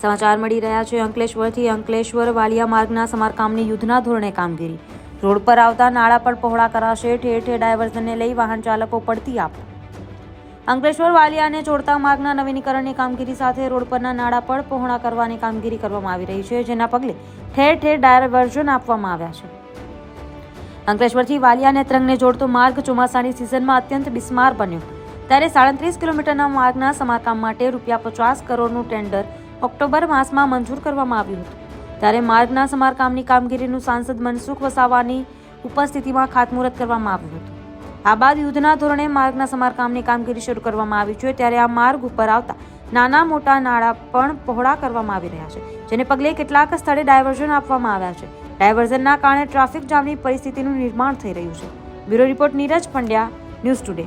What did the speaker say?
સમાચાર મળી રહ્યા છે. અંકલેશ્વરથી અંકલેશ્વર વાલિયા માર્ગના સમારકામની યુદ્ધના ધોરણે કામગીરી. રોડ પર આવતા નાળા પર પહોળા કરાશે. ઠેર ઠેર ડાયવર્ઝનને લઈ વાહન ચાલકો પડતી આપ અંકલેશ્વર વાલિયાને જોડતા માર્ગના નવીનીકરણની કામગીરી સાથે રોડ પરના નાળા પણ પહોળા કરવાની કામગીરી કરવામાં આવી રહી છે, જેના પગલે ઠેર ઠેર ડાયવર્ઝન આપવામાં આવ્યા છે. અંકલેશ્વરથી વાલિયા અને ત્રંગને જોડતો માર્ગ ચોમાસાની સિઝનમાં અત્યંત બિસ્માર બન્યો. ત્યારે સાડત્રીસ કિલોમીટરના માર્ગના સમારકામ માટે રૂપિયા પચાસ કરોડનું ટેન્ડર ઓક્ટોબર માસમાં મંજૂર કરવામાં આવ્યું હતું. ત્યારે માર્ગના સમારકામની કામગીરીનું સાંસદ મનસુખ વસાવાની ઉપસ્થિતિમાં ખાતમુહૂર્ત કરવામાં આવ્યું હતું. આ બાદ યુદ્ધના ધોરણે માર્ગના સમારકામની કામગીરી શરૂ કરવામાં આવી છે. ત્યારે આ માર્ગ ઉપર આવતા નાના મોટા નાળા પણ પહોળા કરવામાં આવી રહ્યા છે, જેને પગલે કેટલાક સ્થળે ડાયવર્ઝન આપવામાં આવ્યા છે. ડાયવર્ઝનના કારણે ટ્રાફિક જામની પરિસ્થિતિનું નિર્માણ થઈ રહ્યું છે. Bureau report Neeraj Pandya, news today.